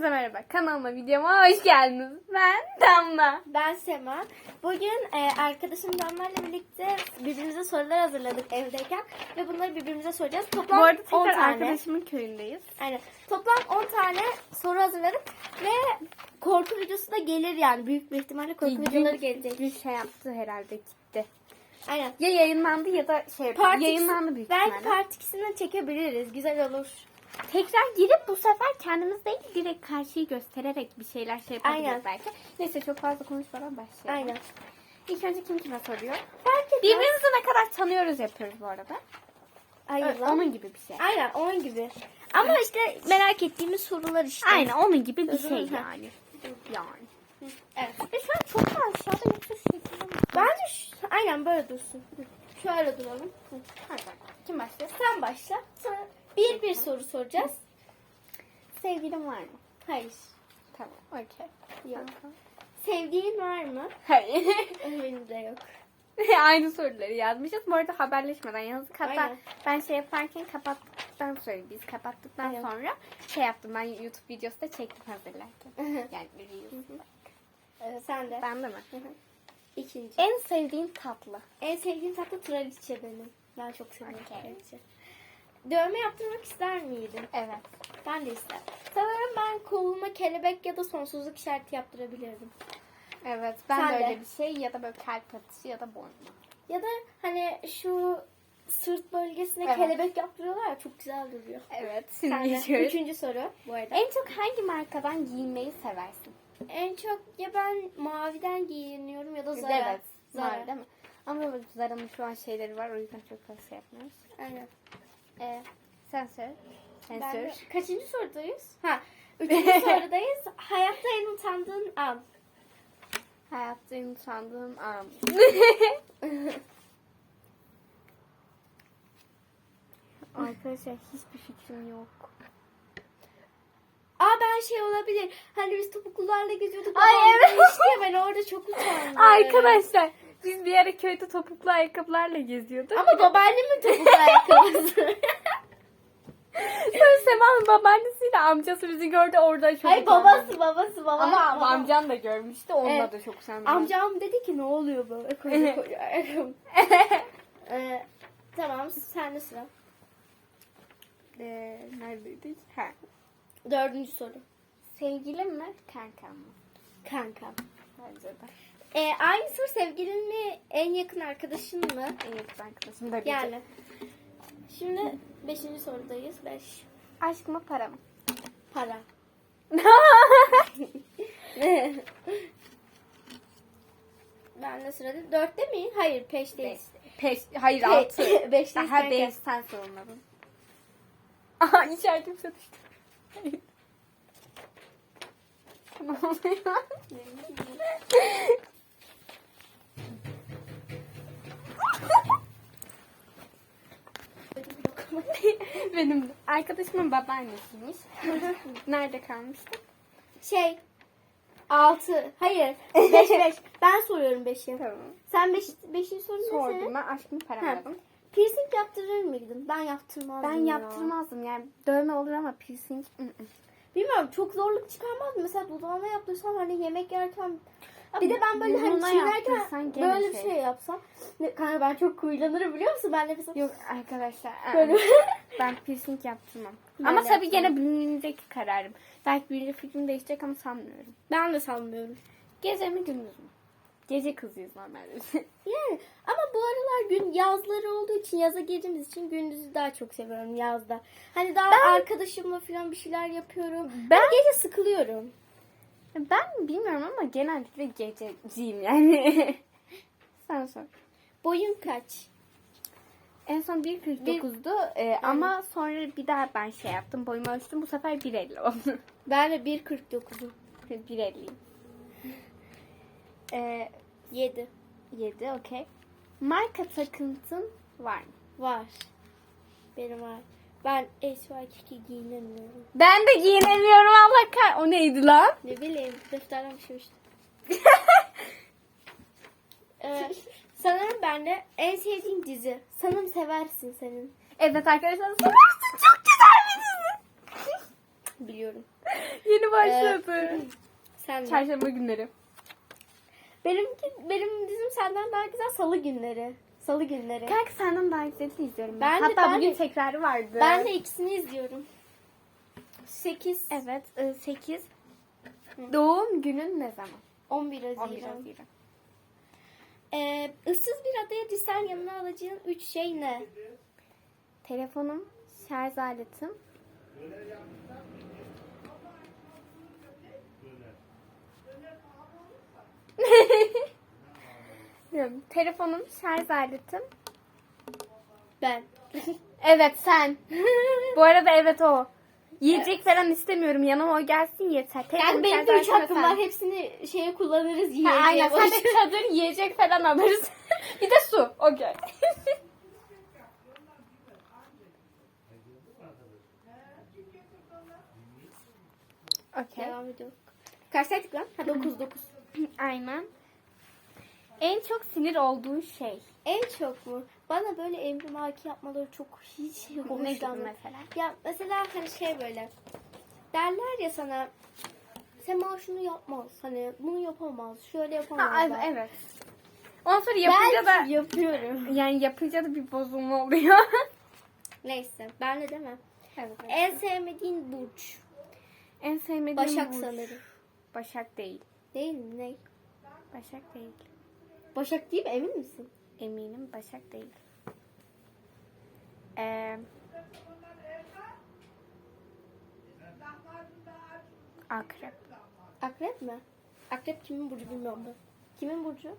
Hepinize merhaba. Kanalıma, videoma hoş geldiniz. Ben Damla. Ben Sema. Bugün e, arkadaşım Damla'yla birlikte birbirimize sorular hazırladık evdeyken ve bunları birbirimize soracağız. Toplam Bu arada 10 tekrar tane. arkadaşımın köyündeyiz. Aynen. Toplam 10 tane soru hazırladık ve korku videosu da gelir yani büyük bir ihtimalle korku videoları gelecek. Gün şey yaptı herhalde gitti. Aynen. Ya yayınlandı ya da şey Part yayınlandı büyük Belki ihtimalle. part ikisinden çekebiliriz. Güzel olur. Tekrar girip bu sefer kendimiz değil direkt karşıyı göstererek bir şeyler şey yapabiliriz Aynen. belki. Neyse çok fazla konuşmadan başlayalım. Aynen. İlk önce kim kime soruyor? Fark etmez. Birbirimizi ne kadar tanıyoruz yapıyoruz bu arada. Evet, lan. onun gibi bir şey. Aynen onun gibi. Ama işte merak ettiğimiz sorular işte. Aynen onun gibi bir şey Hı yani. Yani. Evet. Ve şu an çok mu aşağıda yoksa şu şekilde mi? Bence şu- aynen böyle dursun. Şöyle duralım. Hadi. Kim başlıyor? Sen başla. Sonra bir bir soru soracağız. Sevgilin var mı? Hayır. Tamam. Okey. Yok. Sevgilin var mı? Hayır. Benim de yok. Aynı soruları yazmışız. Bu arada haberleşmeden yazdık. Hatta Aynen. ben şey yaparken kapattıktan sonra biz kapattıktan Aynen. sonra şey yaptım. Ben YouTube videosu da çektim hazırlarken. yani Reels. Ee, sen de. Ben de mi? İkinci. En sevdiğin tatlı. En sevdiğim tatlı traliçe benim. Ben çok seviyorum Okey. traliçe. Dövme yaptırmak ister miydin? Evet. Ben de isterim. Sanırım ben koluma kelebek ya da sonsuzluk işareti yaptırabilirdim. Evet. Ben Sen de de. öyle bir şey ya da böyle kalp atışı ya da boynuma. Ya da hani şu sırt bölgesine Evet. kelebek yaptırıyorlar ya çok güzel duruyor. Evet. Sen Şimdi de. geçiyoruz. Üçüncü soru bu arada. En çok hangi markadan giyinmeyi seversin? En çok ya ben maviden giyiniyorum ya da Zara. Evet. Zara. Var değil mi? Ama Zara'nın şu an şeyleri var o yüzden çok fazla şey yapmıyoruz. Aynen. Ee, sen söyle. Sen Ben söyle. de- kaçıncı sorudayız? Ha, üçüncü sorudayız. Hayatta en utandığın an. Hayatta en utandığım an. Arkadaşlar hiçbir fikrim yok. Aa ben şey olabilir. Hani biz topuklularla geziyorduk. Ay, babam evet. demişti ya, ben orada çok utandım. Arkadaşlar biz bir ara köyde topuklu ayakkabılarla geziyorduk. Ama babaannemin topuklu ayakkabısı. Sonra Sema'nın babaannesiyle amcası bizi gördü orada çok Hayır utandı. babası babası babası. Ama Baba. amcan da görmüştü. Onunla Evet. da çok utandım. Amcam dedi ki ne oluyor böyle koca koca ayakkabı. Ee, tamam sende sıra. Ee, neredeydik? Ha. Dördüncü soru. Sevgilim mi? Kankam mı? Kankam. Bence de. Ee, aynı soru sevgilin mi en yakın arkadaşın mı? En yakın arkadaşım da Yani. Şimdi beşinci sorudayız. Beş. Aşk mı para mı? Para. ben de sırada. Dörtte mi? Hayır peşteyiz. Peş, hayır altı. beşteyiz Daha kanka. beş sen sorunladın. Aha işaretim satıştı. ne oluyor? Benim de. arkadaşımın babaannesiymiş. Nerede kalmıştık? Şey. Altı. Hayır. Beş beş. Ben soruyorum beşi. Tamam. Sen beş, beşinci sorun ne Sordum ben aşk mı para Ha. mı dedim. Piercing yaptırır mıydın? Ben yaptırmazdım Ben ya. yaptırmazdım yani dövme olur ama piercing ı-ı. Bilmiyorum çok zorluk çıkarmazdım. Mesela dudağına yaptırsam hani yemek yerken bir de ben böyle hani burnuna çiğnerken yaptırsan gene böyle bir şey. şey yapsam. Ne, kanka ben çok kuyulanırım biliyor musun? Ben nefes Yok arkadaşlar. Böyle. ben piercing yaptırmam. Ben ama tabii gene bünyemdeki kararım. Belki biriyle fikrim değişecek ama sanmıyorum. ben de sanmıyorum. Gece mi gündüz mü? Gece kızıyız normalde. Yani ama bu aralar gün yazları olduğu için yaza girdiğimiz için gündüzü daha çok seviyorum yazda. Hani daha arkadaşımla falan bir şeyler yapıyorum. Ben, Ben- gece sıkılıyorum. Ben bilmiyorum ama genellikle gececiyim yani. Sen sor. Boyun kaç? En son 1.49'du ee, ama sonra bir daha ben şey yaptım. Boyumu ölçtüm. Bu sefer 1.50 oldu. Ben de 1.49'um. 1.50'yim. Ee, 7 7 okey. Marka takıntın var mı? var. Benim var. Ben SY2 giyinemiyorum. Ben de giyinemiyorum Allah kah. O neydi lan? Ne bileyim defterden bir şey. Ee, sanırım ben de en sevdiğim dizi. Sanırım seversin senin. Evet arkadaşlar seversin. Çok güzel bir dizi. biliyorum. Yeni başladı. Ee, Sen de. Çarşamba günleri. Benimki, benim dizim senden daha güzel salı günleri. Salı günleri. Kanka senden daha güzelini izliyorum. Ben de- Hatta ben bugün de- tekrarı vardı. Ben de ikisini izliyorum. 8, Evet 8. Doğum günün ne zaman? 11 Haziran. 11 Haziran. Ee, ıssız bir adaya düşsen yanına alacağın 3 şey ne? Telefonum, şarj aletim. Bilmiyorum, Telefonum, şarj aletim. Ben. Evet sen. Bu arada evet o. Yiyecek falan istemiyorum. Yanıma o gelsin yeter. Telefonum, yani benim şarj de 3 aletim ve hakkım sen. var. Hepsini şeye kullanırız Ha, yiyeceğe. aynen. Sen de çadır yiyecek falan alırız. bir de su. Okey. Okey. Devam ediyorum. Kaçtaydık lan? Ha 9 9. Aynen. En çok sinir olduğun şey. En çok mu? Bana böyle emri maki yapmaları çok hiç Ne gibi hoşlanmıyor. mesela? Ya mesela hani şey böyle derler ya sana Sema şunu yapmaz. Hani bunu yapamaz. Şöyle yapamaz. Ha, evet, evet. Ondan sonra yapınca Ben da yapıyorum. yani yapınca da bir bozulma oluyor. Neyse. Ben de demem. evet. En sevmediğin burç. En sevmediğim Başak burç. sanırım. Başak değil. Değil mi? Ne? Başak değil. Başak değil mi? Emin misin? Eminim Başak değil. Ee, akrep. Akrep mi? Akrep kimin burcu bilmiyorum ben. Kimin burcu?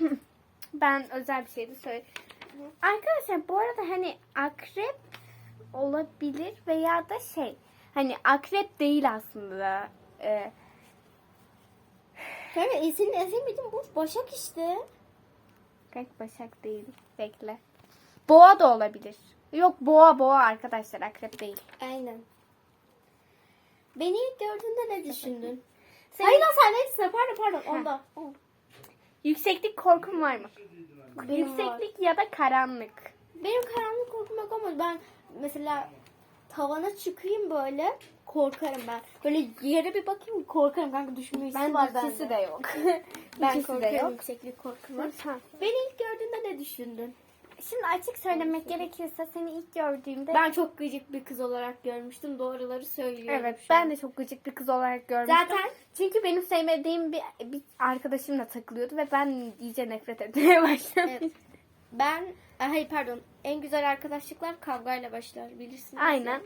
Ben özel bir şey de söyle. Arkadaşlar bu arada hani akrep olabilir veya da şey hani akrep değil aslında. Ee, Kanka e, senin en sevmediğin burç Başak işte. Kanka Başak değil. Bekle. Boğa da olabilir. Yok boğa boğa arkadaşlar akrep değil. Aynen. Beni ilk gördüğünde ne düşündün? Sen- Hayır lan sen neyse pardon pardon onda. Yükseklik korkun var mı? Benim var. Yükseklik ya da karanlık. Benim karanlık korkum yok ama ben mesela tavana çıkayım böyle korkarım ben. Böyle yere bir bakayım korkarım kanka düşme hissi Ben var de ikisi bende. de yok. Ben İkisi de korkarım yok. yükseklik korkum var. Ha. Beni ilk gördüğünde ne düşündün? Şimdi açık söylemek gerekirse seni ilk gördüğümde Ben çok gıcık bir kız olarak görmüştüm. Doğruları söylüyorum. Evet şu an. ben de çok gıcık bir kız olarak görmüştüm. Zaten- çünkü benim sevmediğim bir, bir arkadaşımla takılıyordu ve ben iyice nefret etmeye başladım. Evet. Ben hayır pardon. En güzel arkadaşlıklar kavgayla başlar bilirsiniz. Aynen.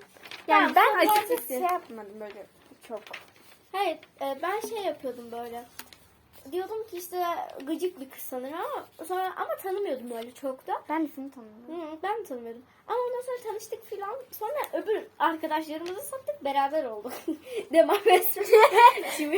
Yani Tamam, ben açıkçası şey yapmadım böyle çok. Hayır e, ben şey yapıyordum böyle. Diyordum ki işte gıcık bir kız sanırım ama sonra ama tanımıyordum öyle çok da. Ben de seni tanıyorum. Hı, ben de tanımıyordum. Ama ondan sonra tanıştık filan. Sonra öbür arkadaşlarımızı sattık beraber olduk. Etsin. Şimdi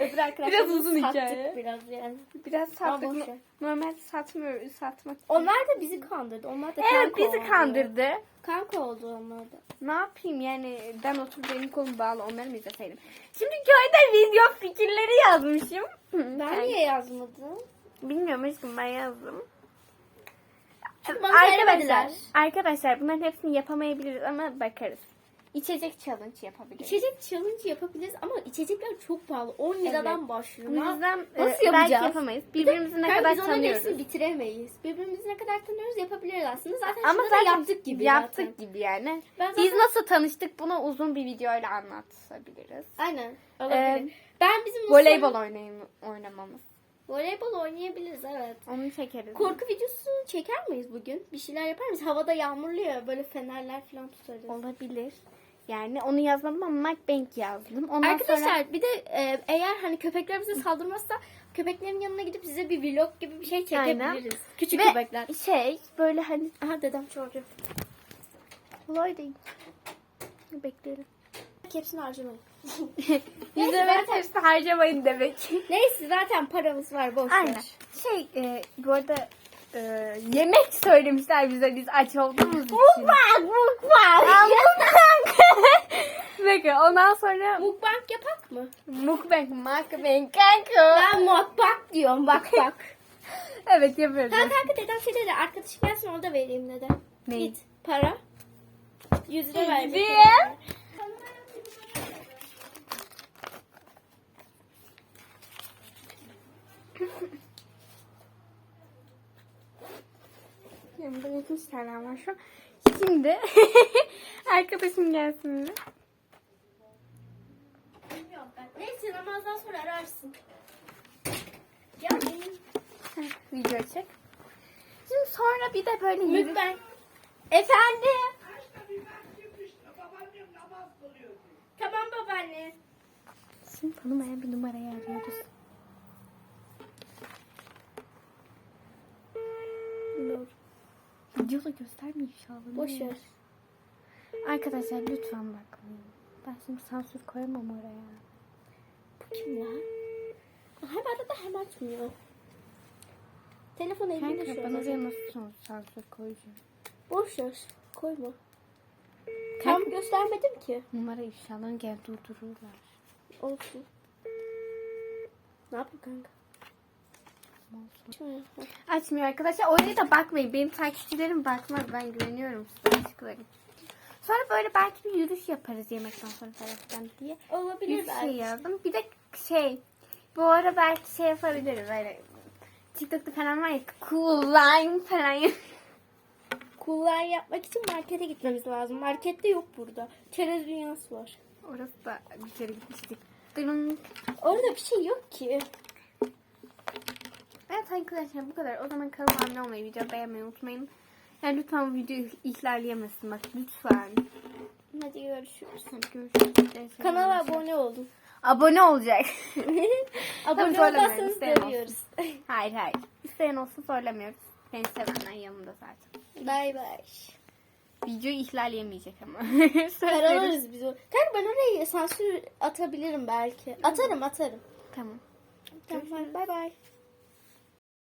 öbür arkadaşlarımızı uzun sattık hikaye. biraz yani. Biraz Ama sattık. boş ver. Satmıyoruz. Satmak. Onlar da bizi kandırdı. Onlar da Evet kanka bizi oldu. kandırdı. Kanka oldu onlar da. Ne yapayım yani ben oturup benim kolum bağlı onları mı izleseydim? Şimdi köyde video fikirleri yazmışım. Ben niye yazmadım? Bilmiyorum aşkım ben yazdım. Çünkü bana Arkadaşlar, söylemediler. arkadaşlar bunların hepsini yapamayabiliriz ama bakarız. İçecek challenge yapabiliriz. İçecek challenge yapabiliriz ama içecekler çok pahalı. 10 liradan Evet. başlıyor. Bu yüzden Nasıl e, belki yapamayız. Birbirimizi ne Kanka kadar biz tanıyoruz. bitiremeyiz. Birbirimizi ne kadar tanıyoruz yapabiliriz aslında. Zaten Ama zaten yaptık gibi. Yaptık zaten. gibi yani. Ben Biz zaten- nasıl tanıştık bunu uzun bir videoyla anlatabiliriz. Aynen. Olabilir. Ee, ben bizim nasıl- Voleybol oynayım, oynamamız. Voleybol oynayabiliriz evet. Onu çekeriz. Korku videosu çeker miyiz bugün? Bir şeyler yapar mıyız? Havada yağmurluyor ya böyle fenerler falan tutarız. Olabilir. Yani onu yazmadım ama Macbank yazdım. Ondan Arkadaşlar sonra bir de e, eğer hani köpekler bize saldırmazsa köpeklerin yanına gidip size bir vlog gibi bir şey çekebiliriz. Aynen. Küçük Ve köpekler. şey böyle hani Aha dedem çocuğu. kolay değil. Bekleyelim. Hepsini harcamayın. Biz evet hepsi harcamayın demek. Neyse zaten paramız var boş Aynen. ver. Şey e, bu arada e, yemek söylemişler bize biz aç olduğumuz için. Mukbang mukbang. Peki ondan sonra Mukbang yapak mı? mukbang mukbang kanka. Ben mukbang diyorum bak bak. Evet yapıyoruz. ha kanka dedem şey dedi arkadaşım gelsin orada vereyim dedi. Ne? Git. Para. 100 lira verdik. Hediye. Yanımda yakın tane var şu. Şimdi arkadaşım gelsin mi? Yok ben. Neyse namazdan sonra ararsın. Ya benim. Video çek. Şimdi sonra bir de böyle yürü... Lütfen. Efendim? Tamam babaanne. Şimdi tanımayan bir numarayı arıyoruz. Dur. Videoda gösterme inşallah. Boş ver. Arkadaşlar lütfen bakmayın. Ben şimdi sansür koyamam oraya. Bu kim lan? Hem arada hem açmıyor. Telefon Kanka şu ben an. oraya nasıl sansür koyacağım? Boş ver. Koyma. Tam Kanka göstermedim ki. numara inşallah gel durdururlar. Olsun. Ne yapayım kanka? Şöyle. Açmıyor arkadaşlar. Oraya da bakmayın. Benim takipçilerim bakmaz. Ben güveniyorum size aşklarım. Sonra böyle belki bir yürüyüş yaparız yemekten sonra falan diye. Olabilir Bir şey belki. yazdım. Bir de şey bu ara belki şey yapabiliriz böyle TikTok'ta falan var ya cool line falan yap- Kullar yapmak için markete gitmemiz lazım. Markette yok burada. Çerez dünyası var. Orası da bir kere gitmiştik. Dırın. Orada bir şey yok ki. Evet arkadaşlar bu kadar. O zaman kanalıma abone olmayı, video beğenmeyi unutmayın. Yani lütfen videoyu ihlalleyemesin bak lütfen. Hadi görüşürüz. Hadi görüşürüz. Kanala abone olun. Abone olacak. abone olmazsanız isteyen dövüyoruz. hayır hayır. İsteyen olsun söylemiyoruz. Beni sevenler yanımda zaten. Bay bay. Videoyu ihlal yemeyecek ama. Karalarız biz o. Kanka ben oraya sansür atabilirim belki. Atarım atarım. Tamam. Tamam bay bay.